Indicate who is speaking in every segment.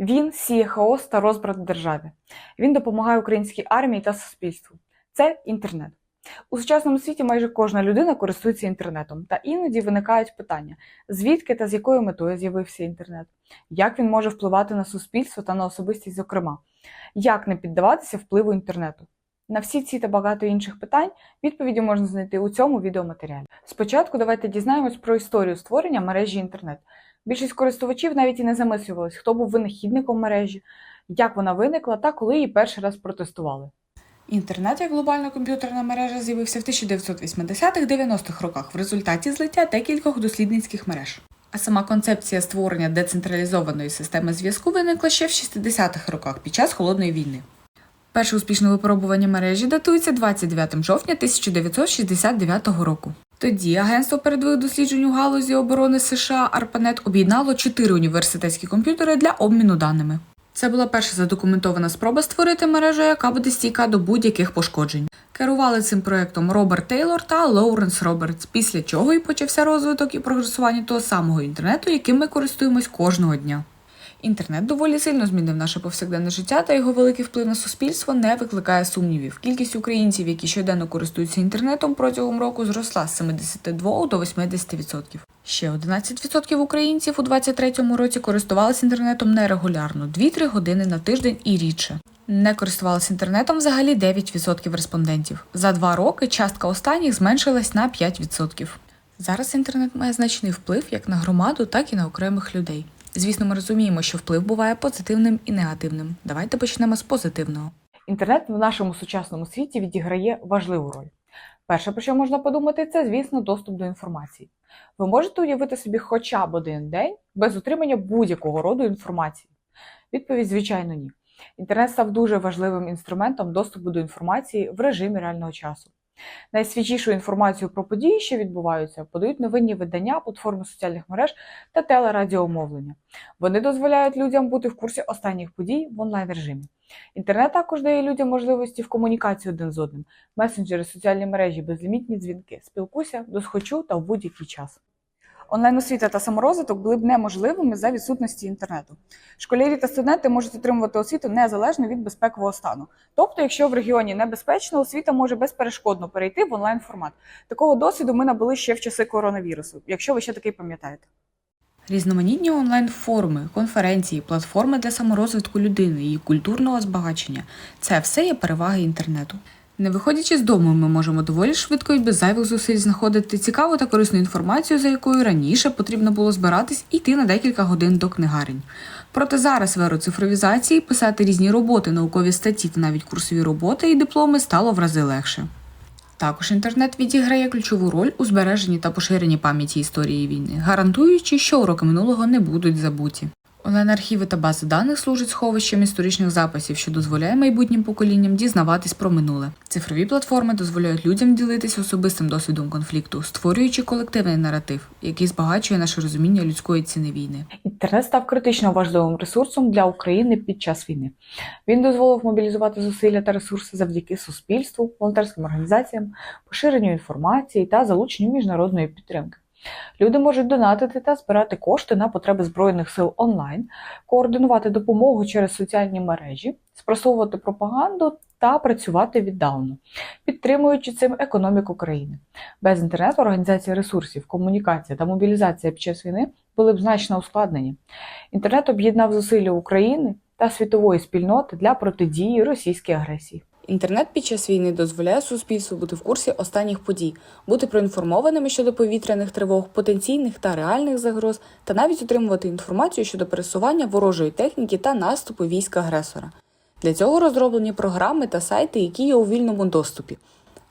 Speaker 1: Він сіє хаос та розбрат в державі. Він допомагає українській армії та суспільству. Це інтернет. У сучасному світі майже кожна людина користується інтернетом, та іноді виникають питання: звідки та з якою метою з'явився інтернет, як він може впливати на суспільство та на особистість, зокрема, як не піддаватися впливу інтернету. На всі ці та багато інших питань відповіді можна знайти у цьому відеоматеріалі. Спочатку давайте дізнаємось про історію створення мережі інтернет. Більшість користувачів навіть і не замислювалися, хто був винахідником мережі, як вона виникла та коли її перший раз протестували. Інтернет як глобальна комп'ютерна мережа з'явився в 1980-90-х роках в результаті злиття декількох дослідницьких мереж. А сама концепція створення децентралізованої системи зв'язку виникла ще в 60-х роках під час холодної війни. Перше успішне випробування мережі датується 29 жовтня 1969 року. Тоді Агентство передових досліджень у галузі оборони США ARPANET об'єднало чотири університетські комп'ютери для обміну даними. Це була перша задокументована спроба створити мережу, яка буде стійка до будь-яких пошкоджень. Керували цим проектом Роберт Тейлор та Лоуренс Робертс, після чого і почався розвиток і прогресування того самого інтернету, яким ми користуємось кожного дня. Інтернет доволі сильно змінив наше повсякденне життя, та його великий вплив на суспільство не викликає сумнівів. Кількість українців, які щоденно користуються інтернетом протягом року, зросла з 72 до 80%. Ще 11% українців у 2023 році користувалися інтернетом нерегулярно 2-3 години на тиждень і рідше. Не користувалися інтернетом взагалі 9% респондентів. За два роки частка останніх зменшилась на 5%. Зараз інтернет має значний вплив як на громаду, так і на окремих людей. Звісно, ми розуміємо, що вплив буває позитивним і негативним. Давайте почнемо з позитивного. Інтернет в нашому сучасному світі відіграє важливу роль. Перше, про що можна подумати, це, звісно, доступ до інформації. Ви можете уявити собі хоча б один день без отримання будь-якого роду інформації? Відповідь, звичайно, ні. Інтернет став дуже важливим інструментом доступу до інформації в режимі реального часу. Найсвіжішу інформацію про події, що відбуваються, подають новинні видання, платформи соціальних мереж та телерадіомовлення. Вони дозволяють людям бути в курсі останніх подій в онлайн режимі. Інтернет також дає людям можливості в комунікації один з одним, месенджери, соціальні мережі, безлімітні дзвінки, спілкуйся, досхочу та в будь-який час. Онлайн-освіта та саморозвиток були б неможливими за відсутності інтернету. Школярі та студенти можуть отримувати освіту незалежно від безпекового стану. Тобто, якщо в регіоні небезпечно, освіта може безперешкодно перейти в онлайн формат. Такого досвіду ми набули ще в часи коронавірусу, якщо ви ще такий пам'ятаєте. Різноманітні онлайн-форми, конференції, платформи для саморозвитку людини, її культурного збагачення це все є переваги інтернету. Не виходячи з дому, ми можемо доволі швидко і без зайвих зусиль знаходити цікаву та корисну інформацію, за якою раніше потрібно було збиратись і йти на декілька годин до книгарень. Проте зараз в еру цифровізації писати різні роботи, наукові статті та навіть курсові роботи і дипломи стало в рази легше. Також інтернет відіграє ключову роль у збереженні та поширенні пам'яті історії війни, гарантуючи, що уроки минулого не будуть забуті. Онлайн-архіви та бази даних служать сховищем історичних записів, що дозволяє майбутнім поколінням дізнаватись про минуле. Цифрові платформи дозволяють людям ділитися особистим досвідом конфлікту, створюючи колективний наратив, який збагачує наше розуміння людської ціни війни. Інтернет став критично важливим ресурсом для України під час війни. Він дозволив мобілізувати зусилля та ресурси завдяки суспільству, волонтерським організаціям, поширенню інформації та залученню міжнародної підтримки. Люди можуть донатити та збирати кошти на потреби Збройних сил онлайн, координувати допомогу через соціальні мережі, спростовувати пропаганду та працювати віддалено, підтримуючи цим економіку країни. Без інтернету організація ресурсів, комунікація та мобілізація під час війни були б значно ускладнені. Інтернет об'єднав зусилля України та світової спільноти для протидії російській агресії. Інтернет під час війни дозволяє суспільству бути в курсі останніх подій, бути проінформованими щодо повітряних тривог, потенційних та реальних загроз, та навіть отримувати інформацію щодо пересування ворожої техніки та наступу військ агресора. Для цього розроблені програми та сайти, які є у вільному доступі.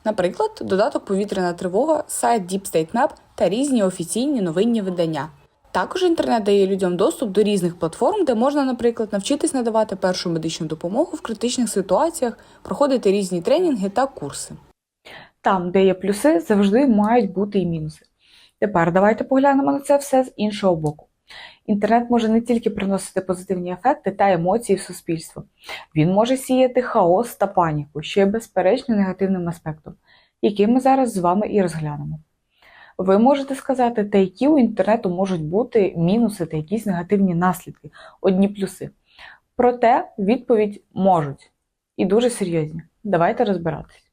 Speaker 1: Наприклад, додаток Повітряна тривога, сайт Deep State Map та різні офіційні новинні видання. Також інтернет дає людям доступ до різних платформ, де можна, наприклад, навчитись надавати першу медичну допомогу в критичних ситуаціях, проходити різні тренінги та курси. Там, де є плюси, завжди мають бути і мінуси. Тепер давайте поглянемо на це все з іншого боку. Інтернет може не тільки приносити позитивні ефекти та емоції в суспільство, він може сіяти хаос та паніку, що є безперечно негативним аспектом, який ми зараз з вами і розглянемо. Ви можете сказати, та які у інтернету можуть бути мінуси та якісь негативні наслідки, одні плюси. Проте відповідь можуть і дуже серйозні. Давайте розбиратись.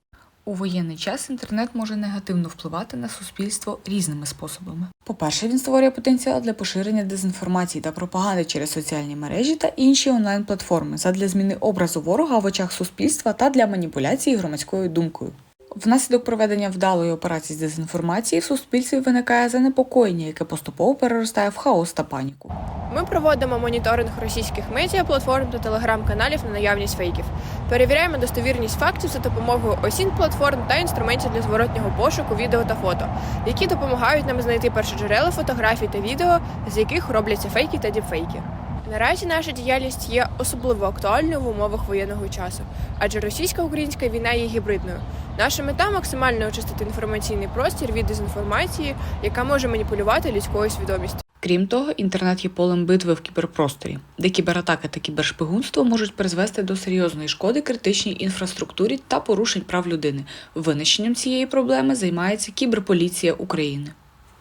Speaker 1: У воєнний час інтернет може негативно впливати на суспільство різними способами. По-перше, він створює потенціал для поширення дезінформації та пропаганди через соціальні мережі та інші онлайн-платформи задля зміни образу ворога в очах суспільства та для маніпуляції громадською думкою. Внаслідок проведення вдалої операції з дезінформації в суспільстві виникає занепокоєння, яке поступово переростає в хаос та паніку.
Speaker 2: Ми проводимо моніторинг російських медіа, платформ та телеграм-каналів на наявність фейків. Перевіряємо достовірність фактів за допомогою осінь платформ та інструментів для зворотнього пошуку відео та фото, які допомагають нам знайти першоджерела фотографій та відео, з яких робляться фейки та діпфейки. Наразі наша діяльність є особливо актуальною в умовах воєнного часу, адже російсько-українська війна є гібридною. Наша мета максимально очистити інформаційний простір від дезінформації, яка може маніпулювати людською свідомістю.
Speaker 1: Крім того, інтернет є полем битви в кіберпросторі, де кібератаки та кібершпигунство можуть призвести до серйозної шкоди критичній інфраструктурі та порушень прав людини. Винищенням цієї проблеми займається кіберполіція України.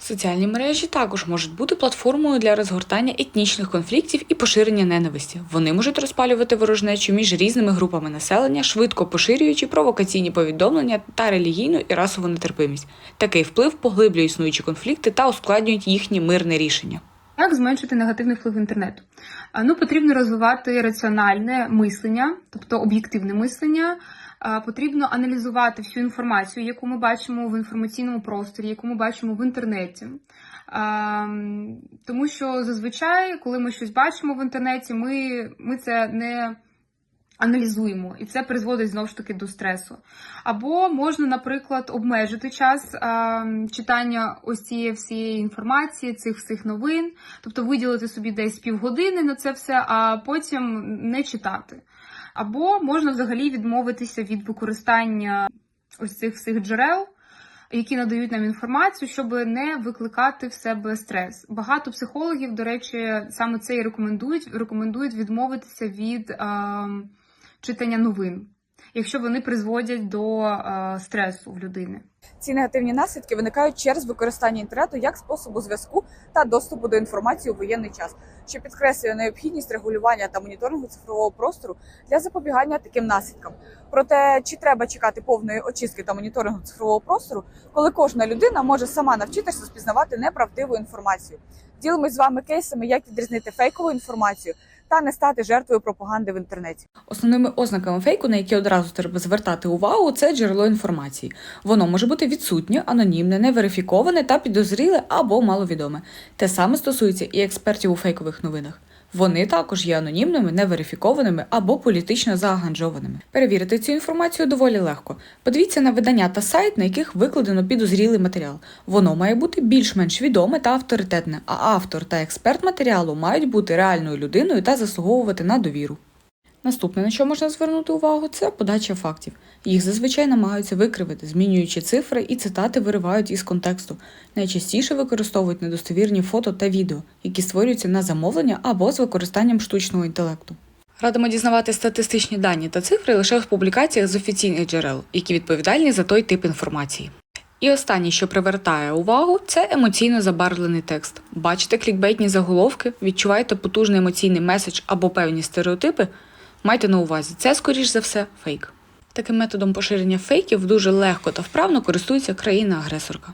Speaker 1: Соціальні мережі також можуть бути платформою для розгортання етнічних конфліктів і поширення ненависті. Вони можуть розпалювати ворожнечу між різними групами населення, швидко поширюючи провокаційні повідомлення та релігійну і расову нетерпимість. Такий вплив поглиблює існуючі конфлікти та ускладнюють їхні мирне рішення.
Speaker 3: Як зменшити негативний вплив інтернету? Ну, потрібно розвивати раціональне мислення, тобто об'єктивне мислення. Потрібно аналізувати всю інформацію, яку ми бачимо в інформаційному просторі, яку ми бачимо в інтернеті. Тому що зазвичай, коли ми щось бачимо в інтернеті, ми, ми це не аналізуємо, і це призводить знову ж таки до стресу. Або можна, наприклад, обмежити час а, читання ось цієї всієї інформації, цих всіх новин, тобто виділити собі десь півгодини на це все, а потім не читати. Або можна взагалі відмовитися від використання ось цих всіх джерел. Які надають нам інформацію, щоб не викликати в себе стрес. Багато психологів, до речі, саме це і рекомендують. Рекомендують відмовитися від е, читання новин, якщо вони призводять до а, стресу в людини.
Speaker 1: Ці негативні наслідки виникають через використання інтернету як способу зв'язку та доступу до інформації у воєнний час, що підкреслює необхідність регулювання та моніторингу цифрового простору для запобігання таким наслідкам. Проте чи треба чекати повної очистки та моніторингу цифрового простору, коли кожна людина може сама навчитися спізнавати неправдиву інформацію? Ділимось з вами кейсами, як відрізнити фейкову інформацію та не стати жертвою пропаганди в інтернеті. Основними ознаками фейку, на які одразу треба звертати увагу, це джерело інформації. Воно може бути відсутнє, анонімне, неверифіковане та підозріле або маловідоме. Те саме стосується і експертів у фейкових новинах. Вони також є анонімними, неверифікованими або політично зааганжованими. Перевірити цю інформацію доволі легко. Подивіться на видання та сайт, на яких викладено підозрілий матеріал. Воно має бути більш-менш відоме та авторитетне, а автор та експерт матеріалу мають бути реальною людиною та заслуговувати на довіру. Наступне, на що можна звернути увагу, це подача фактів. Їх зазвичай намагаються викривити, змінюючи цифри і цитати виривають із контексту. Найчастіше використовують недостовірні фото та відео, які створюються на замовлення або з використанням штучного інтелекту. Радимо дізнавати статистичні дані та цифри лише в публікаціях з офіційних джерел, які відповідальні за той тип інформації. І останнє, що привертає увагу, це емоційно забарвлений текст. Бачите клікбейтні заголовки, відчуваєте потужний емоційний меседж або певні стереотипи. Майте на увазі, це, скоріш за все, фейк. Таким методом поширення фейків дуже легко та вправно користується країна-агресорка.